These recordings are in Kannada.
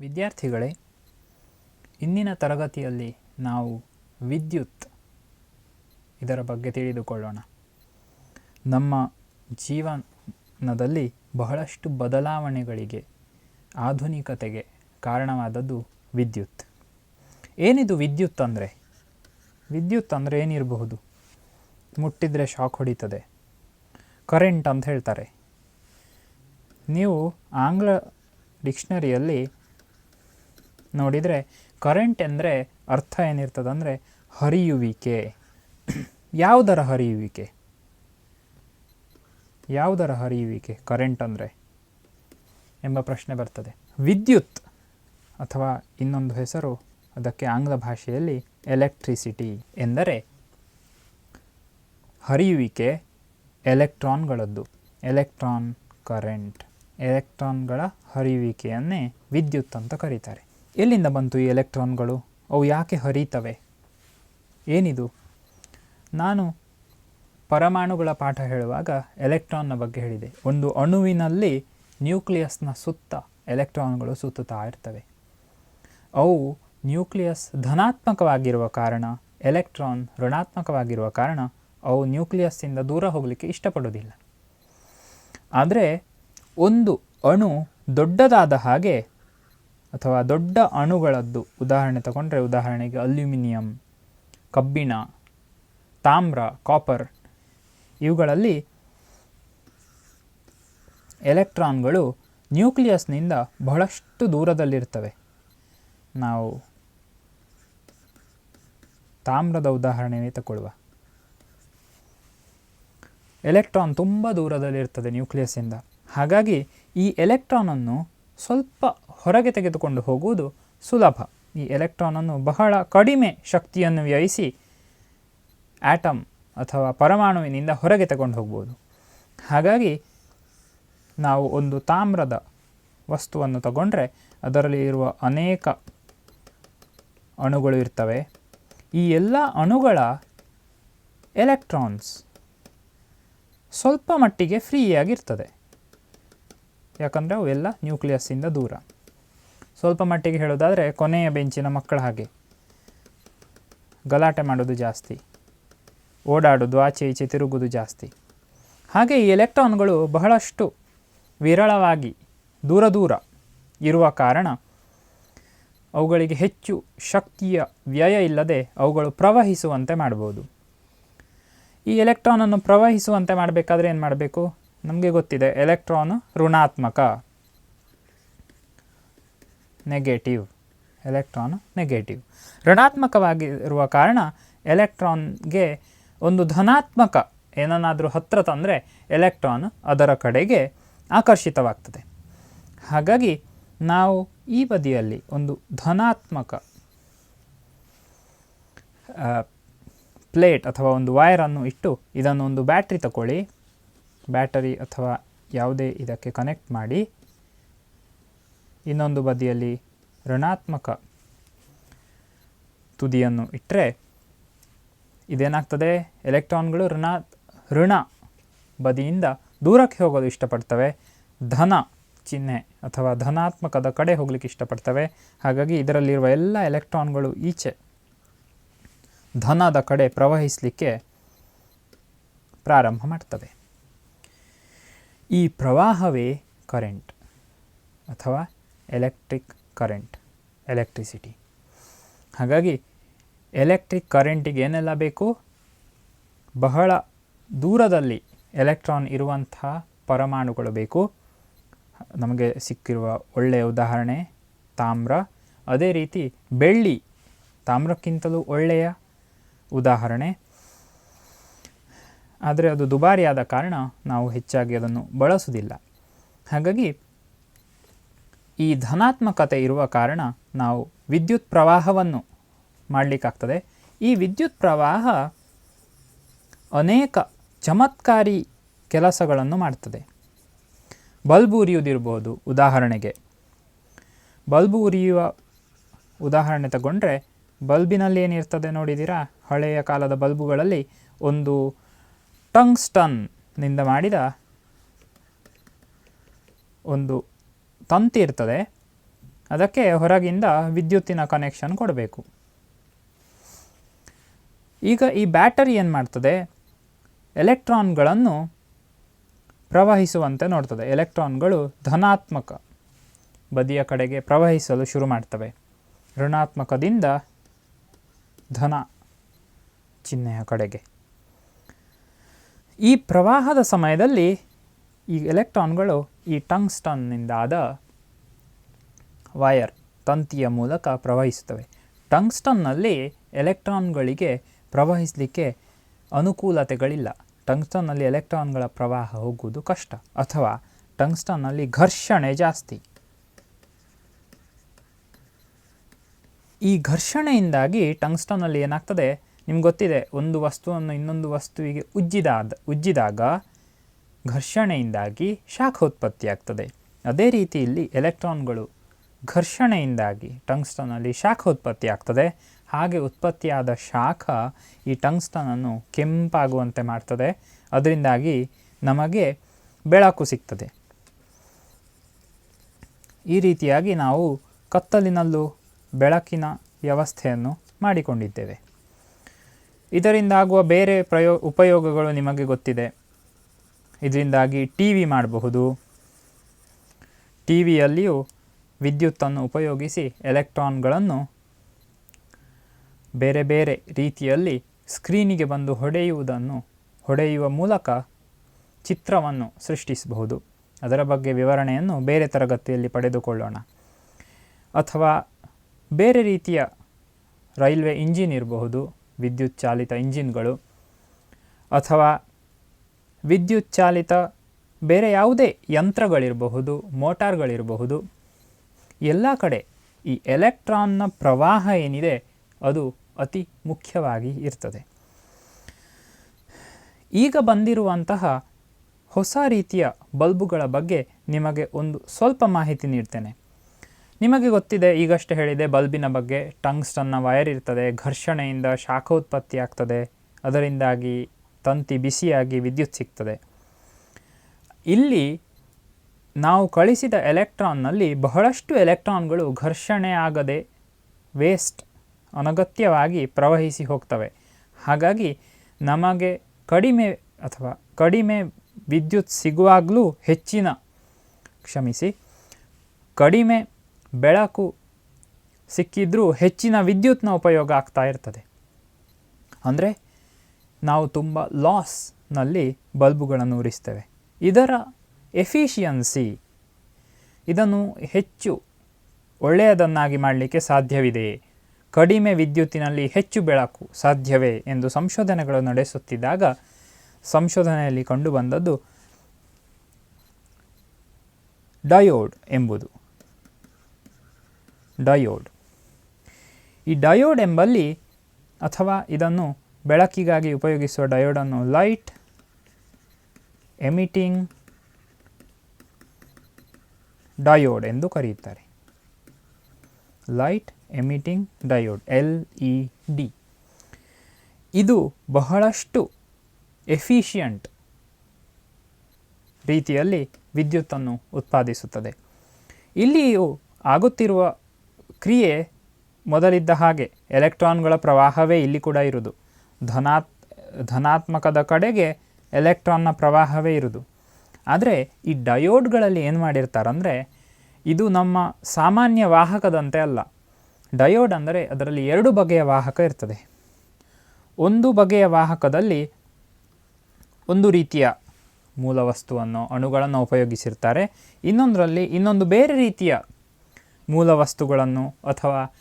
ವಿದ್ಯಾರ್ಥಿಗಳೇ, ಇಂದಿನ ತರಗತಿಯಲ್ಲಿ ನಾವು ವಿದ್ಯುತ್ ಇದರ ಬಗ್ಗೆ ತಿಳಿದುಕೊಳ್ಳೋಣ. ನಮ್ಮ ಜೀವನದಲ್ಲಿ ಬಹಳಷ್ಟು ಬದಲಾವಣೆಗಳಿಗೆ, ಆಧುನಿಕತೆಗೆ ಕಾರಣವಾದದ್ದು ವಿದ್ಯುತ್. ಏನಿದು ವಿದ್ಯುತ್ ಅಂದರೆ? ವಿದ್ಯುತ್ ಅಂದರೆ ಏನಿರಬಹುದು? ಮುಟ್ಟಿದರೆ ಶಾಕ್ ಹೊಡಿತದೆ. ಕರೆಂಟ್ ಅಂತ ಹೇಳ್ತಾರೆ. ನೀವು ಆಂಗ್ಲ ಡಿಕ್ಷನರಿಯಲ್ಲಿ ನೋಡಿದರೆ ಕರೆಂಟ್ ಅಂದರೆ ಅರ್ಥ ಏನಿರ್ತದೆ ಅಂದರೆ ಹರಿಯುವಿಕೆ. ಯಾವುದರ ಹರಿಯುವಿಕೆ? ಯಾವುದರ ಹರಿಯುವಿಕೆ? ಕರೆಂಟ್ ಅಂದರೆ ಎಂಬ ಪ್ರಶ್ನೆ ಬರ್ತದೆ. ವಿದ್ಯುತ್ ಅಥವಾ ಇನ್ನೊಂದು ಹೆಸರು ಅದಕ್ಕೆ ಆಂಗ್ಲ ಭಾಷೆಯಲ್ಲಿ ಎಲೆಕ್ಟ್ರಿಸಿಟಿ ಎಂದರೆ ಹರಿಯುವಿಕೆ ಎಲೆಕ್ಟ್ರಾನ್ಗಳದ್ದು ಎಲೆಕ್ಟ್ರಾನ್ ಕರೆಂಟ್ ಎಲೆಕ್ಟ್ರಾನ್ಗಳ ಹರಿಯುವಿಕೆಯನ್ನೇ ವಿದ್ಯುತ್ ಅಂತ ಕರೀತಾರೆ. ಎಲ್ಲಿಂದ ಬಂತು ಈ ಎಲೆಕ್ಟ್ರಾನ್ಗಳು? ಅವು ಯಾಕೆ ಹರಿತವೆ? ಏನಿದು? ನಾನು ಪರಮಾಣುಗಳ ಪಾಠ ಹೇಳುವಾಗ ಎಲೆಕ್ಟ್ರಾನ್ನ ಬಗ್ಗೆ ಹೇಳಿದೆ. ಒಂದು ಅಣುವಿನಲ್ಲಿ ನ್ಯೂಕ್ಲಿಯಸ್ನ ಸುತ್ತ ಎಲೆಕ್ಟ್ರಾನ್ಗಳು ಸುತ್ತುತ್ತಾ ಇರ್ತವೆ. ಅವು ನ್ಯೂಕ್ಲಿಯಸ್ ಧನಾತ್ಮಕವಾಗಿರುವ ಕಾರಣ, ಎಲೆಕ್ಟ್ರಾನ್ ಋಣಾತ್ಮಕವಾಗಿರುವ ಕಾರಣ ಅವು ನ್ಯೂಕ್ಲಿಯಸ್ಸಿಂದ ದೂರ ಹೋಗಲಿಕ್ಕೆ ಇಷ್ಟಪಡೋದಿಲ್ಲ ಆದರೆ ಒಂದು ಅಣು ದೊಡ್ಡದಾದ ಹಾಗೆ ಅಥವಾ ದೊಡ್ಡ ಅಣುಗಳದ್ದು. ಉದಾಹರಣೆ ತಗೊಂಡ್ರೆ ಉದಾಹರಣೆಗೆ ಅಲ್ಯೂಮಿನಿಯಂ, ಕಬ್ಬಿಣ, ತಾಮ್ರ ಕಾಪರ್ ಇವುಗಳಲ್ಲಿ ಎಲೆಕ್ಟ್ರಾನ್ಗಳು ನ್ಯೂಕ್ಲಿಯಸ್ನಿಂದ ಬಹಳಷ್ಟು ದೂರದಲ್ಲಿರ್ತವೆ. ನಾವು ತಾಮ್ರದ ಉದಾಹರಣೆಯೇ ತಗೊಳ್ಳುವ ಎಲೆಕ್ಟ್ರಾನ್ ತುಂಬ ದೂರದಲ್ಲಿರ್ತದೆ ನ್ಯೂಕ್ಲಿಯಸ್ಸಿಂದ ಹಾಗಾಗಿ ಈ ಎಲೆಕ್ಟ್ರಾನನ್ನು ಸ್ವಲ್ಪ ಹೊರಗೆ ತೆಗೆದುಕೊಂಡು ಹೋಗುವುದು ಸುಲಭ. ಈ ಎಲೆಕ್ಟ್ರಾನನ್ನು ಬಹಳ ಕಡಿಮೆ ಶಕ್ತಿಯನ್ನು ವ್ಯಯಿಸಿ ಆಟಮ್ ಅಥವಾ ಪರಮಾಣುವಿನಿಂದ ಹೊರಗೆ ತಗೊಂಡು ಹೋಗ್ಬೋದು. ಹಾಗಾಗಿ ನಾವು ಒಂದು ತಾಮ್ರದ ವಸ್ತುವನ್ನು ತಗೊಂಡ್ರೆ ಅದರಲ್ಲಿ ಇರುವ ಅನೇಕ ಅಣುಗಳು ಇರ್ತವೆ. ಈ ಎಲ್ಲ ಅಣುಗಳ ಎಲೆಕ್ಟ್ರಾನ್ಸ್ ಸ್ವಲ್ಪ ಮಟ್ಟಿಗೆ ಫ್ರೀಯಾಗಿರ್ತದೆ. ಯಾಕಂದರೆ ಅವೆಲ್ಲ ನ್ಯೂಕ್ಲಿಯಸ್ಸಿಂದ ದೂರ. ಸ್ವಲ್ಪ ಮಟ್ಟಿಗೆ ಹೇಳೋದಾದರೆ ಕೊನೆಯ ಬೆಂಚಿನ ಮಕ್ಕಳ ಹಾಗೆ. ಗಲಾಟೆ ಮಾಡೋದು ಜಾಸ್ತಿ. ಓಡಾಡೋದು ಆಚೆ ಈಚೆ ತಿರುಗೋದು ಜಾಸ್ತಿ. ಹಾಗೆ ಈ ಎಲೆಕ್ಟ್ರಾನ್ಗಳು ಬಹಳಷ್ಟು ವಿರಳವಾಗಿ ದೂರ ದೂರ ಇರುವ ಕಾರಣ ಅವುಗಳಿಗೆ ಹೆಚ್ಚು ಶಕ್ತಿಯ ವ್ಯಯ ಇಲ್ಲದೆ ಅವುಗಳು ಪ್ರವಹಿಸುವಂತೆ ಮಾಡ್ಬೋದು ಈ ಎಲೆಕ್ಟ್ರಾನನ್ನು ಪ್ರವಹಿಸುವಂತೆ ಮಾಡಬೇಕಾದ್ರೆ ಏನು ಮಾಡಬೇಕು ನಮಗೆ ಗೊತ್ತಿದೆ, ಎಲೆಕ್ಟ್ರಾನ್ ಋಣಾತ್ಮಕ. ನೆಗೆಟಿವ್ ಎಲೆಕ್ಟ್ರಾನ್ ನೆಗೆಟಿವ್ ಋಣಾತ್ಮಕವಾಗಿರುವ ಕಾರಣ ಎಲೆಕ್ಟ್ರಾನ್ಗೆ ಒಂದು ಧನಾತ್ಮಕ, ಏನನ್ನಾದರೂ ಹತ್ತಿರ ತಂದರೆ ಎಲೆಕ್ಟ್ರಾನ್ ಅದರ ಕಡೆಗೆ ಆಕರ್ಷಿತವಾಗ್ತದೆ. ಹಾಗಾಗಿ ನಾವು ಈ ಬದಿಯಲ್ಲಿ ಒಂದು ಧನಾತ್ಮಕ ಪ್ಲೇಟ್ ಅಥವಾ ಒಂದು ವೈರನ್ನು ಇಟ್ಟು ಇದನ್ನು ಒಂದು ಬ್ಯಾಟ್ರಿ ತಗೊಳ್ಳಿ ಬ್ಯಾಟರಿ ಅಥವಾ ಯಾವುದೇ ಇದಕ್ಕೆ ಕನೆಕ್ಟ್ ಮಾಡಿ. ಇನ್ನೊಂದು ಬದಿಯಲ್ಲಿ ಋಣಾತ್ಮಕ ತುದಿಯನ್ನು ಇಟ್ಟರೆ ಇದೇನಾಗ್ತದೆ? ಎಲೆಕ್ಟ್ರಾನ್ಗಳು ಋಣ ಋಣ ಬದಿಯಿಂದ ದೂರಕ್ಕೆ ಹೋಗೋದು ಇಷ್ಟಪಡ್ತವೆ. ಧನ ಚಿಹ್ನೆ ಅಥವಾ ಧನಾತ್ಮಕದ ಕಡೆ ಹೋಗ್ಲಿಕ್ಕೆ ಇಷ್ಟಪಡ್ತವೆ. ಹಾಗಾಗಿ ಇದರಲ್ಲಿರುವ ಎಲ್ಲ ಎಲೆಕ್ಟ್ರಾನ್ಗಳು ಈಚೆ ಧನದ ಕಡೆ ಪ್ರವಹಿಸಲಿಕ್ಕೆ ಪ್ರಾರಂಭ ಮಾಡ್ತವೆ. ಈ ಪ್ರವಾಹವೇ ಕರೆಂಟ್ ಅಥವಾ ಎಲೆಕ್ಟ್ರಿಕ್ ಕರೆಂಟ್ ಎಲೆಕ್ಟ್ರಿಸಿಟಿ ಹಾಗಾಗಿ ಎಲೆಕ್ಟ್ರಿಕ್ ಕರೆಂಟಿಗೆ ಏನೆಲ್ಲ ಬೇಕು? ಬಹಳ ದೂರದಲ್ಲಿ ಎಲೆಕ್ಟ್ರಾನ್ ಇರುವಂತಹ ಪರಮಾಣುಗಳು ಬೇಕು. ನಮಗೆ ಸಿಕ್ಕಿರುವ ಒಳ್ಳೆಯ ಉದಾಹರಣೆ ತಾಮ್ರ. ಅದೇ ರೀತಿ ಬೆಳ್ಳಿ ತಾಮ್ರಕ್ಕಿಂತಲೂ ಒಳ್ಳೆಯ ಉದಾಹರಣೆ. ಆದರೆ ಅದು ದುಬಾರಿಯಾದ ಕಾರಣ ನಾವು ಹೆಚ್ಚಾಗಿ ಅದನ್ನು ಬಳಸುವುದಿಲ್ಲ. ಹಾಗಾಗಿ ಈ ಧನಾತ್ಮಕತೆ ಇರುವ ಕಾರಣ ನಾವು ವಿದ್ಯುತ್ ಪ್ರವಾಹವನ್ನು ಮಾಡಲಿಕ್ಕಾಗ್ತದೆ. ಈ ವಿದ್ಯುತ್ ಪ್ರವಾಹ ಅನೇಕ ಚಮತ್ಕಾರಿ ಕೆಲಸಗಳನ್ನು ಮಾಡ್ತದೆ. ಬಲ್ಬ್ ಉರಿಯುವುದಿರ್ಬೋದು, ಉದಾಹರಣೆಗೆ. ಬಲ್ಬ್ ಉರಿಯುವ ಉದಾಹರಣೆ ತಗೊಂಡ್ರೆ, ಬಲ್ಬಿನಲ್ಲಿ ಏನಿರ್ತದೆ ನೋಡಿದ್ದೀರಾ? ಹಳೆಯ ಕಾಲದ ಬಲ್ಬುಗಳಲ್ಲಿ ಒಂದು ಟಂಗ್ಸ್ಟನ್ನಿಂದ ಮಾಡಿದ ಒಂದು ತಂತಿ ಇರ್ತದೆ. ಅದಕ್ಕೆ ಹೊರಗಿಂದ ವಿದ್ಯುತ್ತಿನ ಕನೆಕ್ಷನ್ ಕೊಡಬೇಕು. ಈಗ ಈ ಬ್ಯಾಟರಿ ಏನು ಮಾಡ್ತದೆ? ಎಲೆಕ್ಟ್ರಾನ್ಗಳನ್ನು ಪ್ರವಹಿಸುವಂತೆ ನೋಡ್ತದೆ. ಎಲೆಕ್ಟ್ರಾನ್ಗಳು ಧನಾತ್ಮಕ ಬದಿಯ ಕಡೆಗೆ ಪ್ರವಹಿಸಲು ಶುರು ಮಾಡ್ತವೆ. ಋಣಾತ್ಮಕದಿಂದ ಧನ ಚಿಹ್ನೆಯ ಕಡೆಗೆ. ಈ ಪ್ರವಾಹದ ಸಮಯದಲ್ಲಿ ಈ ಎಲೆಕ್ಟ್ರಾನ್ಗಳು ಈ ಟಂಗ್ಸ್ಟನ್ನಿಂದಾದ ವಯರ್ ತಂತಿಯ ಮೂಲಕ ಪ್ರವಹಿಸುತ್ತವೆ. ಟಂಗ್ಸ್ಟನ್ನಲ್ಲಿ ಎಲೆಕ್ಟ್ರಾನ್ಗಳಿಗೆ ಪ್ರವಹಿಸಲಿಕ್ಕೆ ಅನುಕೂಲತೆಗಳಿಲ್ಲ. ಟಂಗ್ಸ್ಟನ್ನಲ್ಲಿ ಎಲೆಕ್ಟ್ರಾನ್ಗಳ ಪ್ರವಾಹ ಹೋಗುವುದು ಕಷ್ಟ. ಅಥವಾ ಟಂಗ್ಸ್ಟನ್ನಲ್ಲಿ ಘರ್ಷಣೆ ಜಾಸ್ತಿ. ಈ ಘರ್ಷಣೆಯಿಂದಾಗಿ ಟಂಗ್ಸ್ಟನ್ನಲ್ಲಿ ಏನಾಗ್ತದೆ? ನಿಮ್ಗೆ ಗೊತ್ತಿದೆ, ಒಂದು ವಸ್ತುವನ್ನು ಇನ್ನೊಂದು ವಸ್ತುವಿಗೆ ಉಜ್ಜಿದಾದ, ಉಜ್ಜಿದಾಗ ಘರ್ಷಣೆಯಿಂದಾಗಿ ಶಾಖ ಉತ್ಪತ್ತಿಯಾಗ್ತದೆ. ಅದೇ ರೀತಿ ಇಲ್ಲಿ ಎಲೆಕ್ಟ್ರಾನ್ಗಳು ಘರ್ಷಣೆಯಿಂದಾಗಿ ಟಂಗ್ಸ್ಟನಲ್ಲಿ ಶಾಖ ಉತ್ಪತ್ತಿಯಾಗ್ತದೆ. ಹಾಗೆ ಉತ್ಪತ್ತಿಯಾದ ಶಾಖ ಈ ಟಂಗ್ಸ್ಟನನ್ನು ಕೆಂಪಾಗುವಂತೆ ಮಾಡ್ತದೆ. ಅದರಿಂದಾಗಿ ನಮಗೆ ಬೆಳಕು ಸಿಗ್ತದೆ. ಈ ರೀತಿಯಾಗಿ ನಾವು ಕತ್ತಲಿನಲ್ಲೂ ಬೆಳಕಿನ ವ್ಯವಸ್ಥೆಯನ್ನು ಮಾಡಿಕೊಂಡಿದ್ದೇವೆ. ಇದರಿಂದಾಗುವ ಬೇರೆ ಪ್ರಯೋ, ಉಪಯೋಗಗಳು ನಿಮಗೆ ಗೊತ್ತಿದೆ. ಇದರಿಂದಾಗಿ ಟಿ ವಿ ಮಾಡಬಹುದು. ಟಿ ವಿಯಲ್ಲಿಯೂ ವಿದ್ಯುತ್ತನ್ನು ಉಪಯೋಗಿಸಿ ಎಲೆಕ್ಟ್ರಾನ್ಗಳನ್ನು ಬೇರೆ ಬೇರೆ ರೀತಿಯಲ್ಲಿ ಸ್ಕ್ರೀನಿಗೆ ಬಂದು ಹೊಡೆಯುವುದನ್ನು, ಹೊಡೆಯುವ ಮೂಲಕ ಚಿತ್ರವನ್ನು ಸೃಷ್ಟಿಸಬಹುದು. ಅದರ ಬಗ್ಗೆ ವಿವರಣೆಯನ್ನು ಬೇರೆ ತರಗತಿಯಲ್ಲಿ ಪಡೆದುಕೊಳ್ಳೋಣ. ಅಥವಾ ಬೇರೆ ರೀತಿಯ ರೈಲ್ವೆ ಇಂಜಿನ್ ಇರಬಹುದು, ವಿದ್ಯುತ್ ಚಾಲಿತ ಇಂಜಿನ್ಗಳು. ಅಥವಾ ವಿದ್ಯುತ್ ಚಾಲಿತ ಬೇರೆ ಯಾವುದೇ ಯಂತ್ರಗಳಿರಬಹುದು, ಮೋಟಾರ್ಗಳಿರಬಹುದು, ಎಲ್ಲ ಕಡೆ ಈ ಎಲೆಕ್ಟ್ರಾನ್ನ ಪ್ರವಾಹ ಏನಿದೆ ಅದು ಅತಿ ಮುಖ್ಯವಾಗಿ ಇರ್ತದೆ. ಈಗ ಬಂದಿರುವಂತಹ ಹೊಸ ರೀತಿಯ ಬಲ್ಬುಗಳ ಬಗ್ಗೆ ನಿಮಗೆ ಒಂದು ಸ್ವಲ್ಪ ಮಾಹಿತಿ ನೀಡ್ತೇನೆ. ನಿಮಗೆ ಗೊತ್ತಿದೆ, ಈಗಷ್ಟೇ ಹೇಳಿದೆ, ಬಲ್ಬಿನ ಬಗ್ಗೆ ಟಂಗ್ಸ್ಟನ್ನ ವಯರ್ ಇರ್ತದೆ, ಘರ್ಷಣೆಯಿಂದ ಶಾಖ ಉತ್ಪತ್ತಿ ಆಗ್ತದೆ ಅದರಿಂದಾಗಿ ತಂತಿ ಬಿಸಿಯಾಗಿ ವಿದ್ಯುತ್ ಸಿಗ್ತದೆ. ಇಲ್ಲಿ ನಾವು ಕಳಿಸಿದ ಎಲೆಕ್ಟ್ರಾನ್ನಲ್ಲಿ ಬಹಳಷ್ಟು ಎಲೆಕ್ಟ್ರಾನ್ಗಳು ಘರ್ಷಣೆ ಆಗದೆ ವೇಸ್ಟ್ ಅನಗತ್ಯವಾಗಿ ಪ್ರವಹಿಸಿ ಹೋಗ್ತವೆ. ಹಾಗಾಗಿ ನಮಗೆ ಕಡಿಮೆ ಅಥವಾ ಕಡಿಮೆ ವಿದ್ಯುತ್ ಸಿಗುವಾಗಲೂ ಹೆಚ್ಚಿನ, ಕ್ಷಮಿಸಿ, ಕಡಿಮೆ ಬೆಳಕು ಸಿಕ್ಕಿದ್ರೂ ಹೆಚ್ಚಿನ ವಿದ್ಯುತ್ನ ಉಪಯೋಗ ಆಗ್ತಾ ಇರ್ತದೆ. ಅಂದರೆ ನಾವು ತುಂಬ ಲಾಸ್ನಲ್ಲಿ ಬಲ್ಬುಗಳನ್ನು ಉರಿಸ್ತೇವೆ. ಇದರ ಎಫಿಷಿಯನ್ಸಿ ಇದನ್ನು ಹೆಚ್ಚು ಒಳ್ಳೆಯದನ್ನಾಗಿ ಮಾಡಲಿಕ್ಕೆ ಸಾಧ್ಯವಿದೆಯೇ ಕಡಿಮೆ ವಿದ್ಯುತ್ತಿನಲ್ಲಿ ಹೆಚ್ಚು ಬೆಳಕು ಸಾಧ್ಯವೇ ಎಂದು ಸಂಶೋಧನೆಗಳು ನಡೆಸುತ್ತಿದ್ದಾಗ ಸಂಶೋಧನೆಯಲ್ಲಿ ಕಂಡುಬಂದದ್ದು ಡಯೋಡ್ ಎಂಬುದು. ಡಯೋಡ್. ಈ ಡಯೋಡ್ ಎಂಬಲ್ಲಿ ಅಥವಾ ಇದನ್ನು ಬೆಳಕಿಗಾಗಿ ಉಪಯೋಗಿಸುವ ಡಯೋಡನ್ನು ಲೈಟ್ ಎಮಿಟಿಂಗ್ ಡಯೋಡ್ ಎಂದು ಕರೆಯುತ್ತಾರೆ. Light emitting diode, L E D. ಇದು ಬಹಳಷ್ಟು ಎಫಿಷಿಯಂಟ್ ರೀತಿಯಲ್ಲಿ ವಿದ್ಯುತ್ತನ್ನು ಉತ್ಪಾದಿಸುತ್ತದೆ. ಇಲ್ಲಿಯೂ ಆಗುತ್ತಿರುವ ಕ್ರಿಯೆ ಮೊದಲಿದ್ದ ಹಾಗೆ, ಎಲೆಕ್ಟ್ರಾನ್ಗಳ ಪ್ರವಾಹವೇ ಇಲ್ಲಿ ಕೂಡ ಇರುವುದು. ಧನಾತ್, ಧನಾತ್ಮಕದ ಕಡೆಗೆ ಎಲೆಕ್ಟ್ರಾನ್ನ ಪ್ರವಾಹವೇ ಇರುವುದು ಆದರೆ ಈ ಡಯೋಡ್ಗಳಲ್ಲಿ ಏನು ಮಾಡಿರ್ತಾರಂದರೆ, ಇದು ನಮ್ಮ ಸಾಮಾನ್ಯ ವಾಹಕದಂತೆ ಅಲ್ಲ. ಡಯೋಡ್ ಅಂದರೆ ಅದರಲ್ಲಿ ಎರಡು ಬಗೆಯ ವಾಹಕ ಇರ್ತದೆ. ಒಂದು ಬಗೆಯ ವಾಹಕದಲ್ಲಿ ಒಂದು ರೀತಿಯ ಮೂಲವಸ್ತುವನ್ನು, ಅಣುಗಳನ್ನು ಉಪಯೋಗಿಸಿರ್ತಾರೆ. ಇನ್ನೊಂದರಲ್ಲಿ ಇನ್ನೊಂದು ಬೇರೆ ರೀತಿಯ ಮೂಲವಸ್ತುಗಳನ್ನು ಅಥವಾ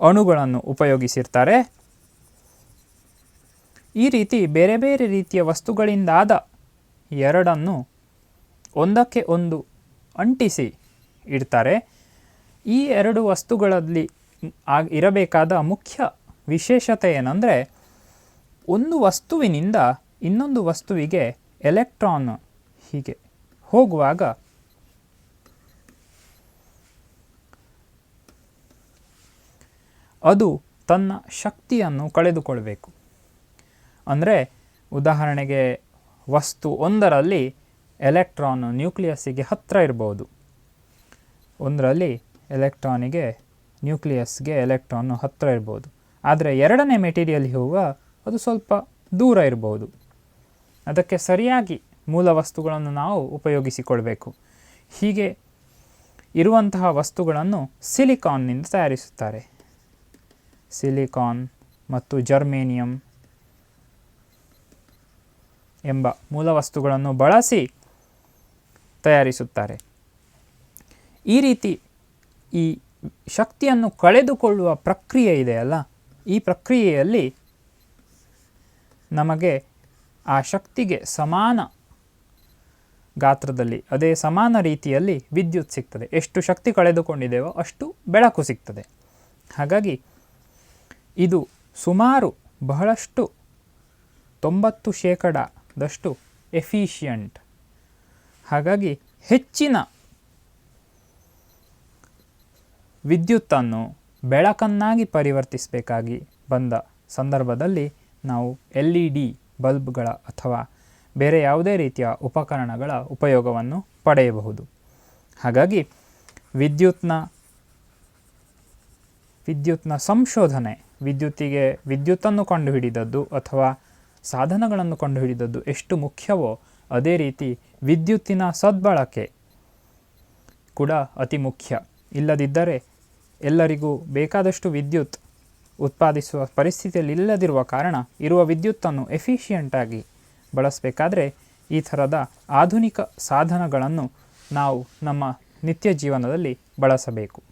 ಅಣುಗಳನ್ನು ಉಪಯೋಗಿಸಿರ್ತಾರೆ. ಈ ರೀತಿ ಬೇರೆ ಬೇರೆ ರೀತಿಯ ವಸ್ತುಗಳಿಂದಾದ ಎರಡನ್ನು ಒಂದಕ್ಕೆ ಒಂದು ಅಂಟಿಸಿ ಇಡ್ತಾರೆ. ಈ ಎರಡು ವಸ್ತುಗಳಲ್ಲಿ ಆಗ ಇರಬೇಕಾದ ಮುಖ್ಯ ವಿಶೇಷತೆ ಏನಂದರೆ, ಒಂದು ವಸ್ತುವಿನಿಂದ ಇನ್ನೊಂದು ವಸ್ತುವಿಗೆ ಎಲೆಕ್ಟ್ರಾನ್ ಹೀಗೆ ಹೋಗುವಾಗ ಅದು ತನ್ನ ಶಕ್ತಿಯನ್ನು ಕಳೆದುಕೊಳ್ಬೇಕು. ಅಂದರೆ ಉದಾಹರಣೆಗೆ ವಸ್ತು ಒಂದರಲ್ಲಿ ಎಲೆಕ್ಟ್ರಾನ್ ನ್ಯೂಕ್ಲಿಯಸ್ಸಿಗೆ ಹತ್ತಿರ ಇರ್ಬೋದು. ಒಂದರಲ್ಲಿ ಎಲೆಕ್ಟ್ರಾನಿಗೆ ನ್ಯೂಕ್ಲಿಯಸ್ಗೆ ಎಲೆಕ್ಟ್ರಾನ್ ಹತ್ತಿರ ಇರ್ಬೋದು. ಆದರೆ ಎರಡನೇ ಮೆಟೀರಿಯಲ್ ಹೋಗುವ ಅದು ಸ್ವಲ್ಪ ದೂರ ಇರ್ಬೋದು. ಅದಕ್ಕೆ ಸರಿಯಾಗಿ ಮೂಲ ವಸ್ತುಗಳನ್ನು ನಾವು ಉಪಯೋಗಿಸಿಕೊಳ್ಬೇಕು. ಹೀಗೆ ಇರುವಂತಹ ವಸ್ತುಗಳನ್ನು ಸಿಲಿಕಾನ್ನಿಂದ ತಯಾರಿಸುತ್ತಾರೆ. ಸಿಲಿಕಾನ್ ಮತ್ತು ಜರ್ಮೇನಿಯಂ ಎಂಬ ಮೂಲ ವಸ್ತುಗಳನ್ನು ಬಳಸಿ ತಯಾರಿಸುತ್ತಾರೆ. ಈ ರೀತಿ ಈ ಶಕ್ತಿಯನ್ನು ಕಳೆದುಕೊಳ್ಳುವ ಪ್ರಕ್ರಿಯೆ ಇದೆಯಲ್ಲ ಈ ಪ್ರಕ್ರಿಯೆಯಲ್ಲಿ ನಮಗೆ ಆ ಶಕ್ತಿಗೆ ಸಮಾನ ಗಾತ್ರದಲ್ಲಿ, ಅದೇ ಸಮಾನ ರೀತಿಯಲ್ಲಿ ವಿದ್ಯುತ್ ಸಿಗ್ತದೆ. ಎಷ್ಟು ಶಕ್ತಿ ಕಳೆದುಕೊಂಡಿದ್ದೇವೋ ಅಷ್ಟು ಬೆಳಕು ಸಿಗ್ತದೆ. ಹಾಗಾಗಿ ಇದು ಸುಮಾರು ಬಹಳಷ್ಟು ತೊಂಬತ್ತು ಶೇಕಡದಷ್ಟು ಎಫಿಷಿಯಂಟ್. ಹಾಗಾಗಿ ಹೆಚ್ಚಿನ ವಿದ್ಯುತ್ತನ್ನು ಬೆಳಕನ್ನಾಗಿ ಪರಿವರ್ತಿಸಬೇಕಾಗಿ ಬಂದ ಸಂದರ್ಭದಲ್ಲಿ ನಾವು ಎಲ್ ಇ ಡಿ ಬಲ್ಬ್ಗಳ ಅಥವಾ ಬೇರೆ ಯಾವುದೇ ರೀತಿಯ ಉಪಕರಣಗಳ ಉಪಯೋಗವನ್ನು ಪಡೆಯಬಹುದು. ಹಾಗಾಗಿ ವಿದ್ಯುತ್ನ ವಿದ್ಯುತ್ನ ಸಂಶೋಧನೆ, ವಿದ್ಯುತ್ತಿಗೆ ವಿದ್ಯುತ್ತನ್ನು ಕಂಡುಹಿಡಿದದ್ದು ಅಥವಾ ಸಾಧನಗಳನ್ನು ಕಂಡುಹಿಡಿದದ್ದು ಎಷ್ಟು ಮುಖ್ಯವೋ ಅದೇ ರೀತಿ ವಿದ್ಯುತ್ತಿನ ಸದ್ಬಳಕೆ ಕೂಡ ಅತಿ ಮುಖ್ಯ. ಇಲ್ಲದಿದ್ದರೆ ಎಲ್ಲರಿಗೂ ಬೇಕಾದಷ್ಟು ವಿದ್ಯುತ್ ಉತ್ಪಾದಿಸುವ ಪರಿಸ್ಥಿತಿಯಲ್ಲಿ ಇಲ್ಲದಿರುವ ಕಾರಣ ಇರುವ ವಿದ್ಯುತ್ತನ್ನು ಎಫಿಷಿಯೆಂಟಾಗಿ ಬಳಸಬೇಕಾದ್ರೆ ಈ ಥರದ ಆಧುನಿಕ ಸಾಧನಗಳನ್ನು ನಾವು ನಮ್ಮ ನಿತ್ಯ ಜೀವನದಲ್ಲಿ ಬಳಸಬೇಕು.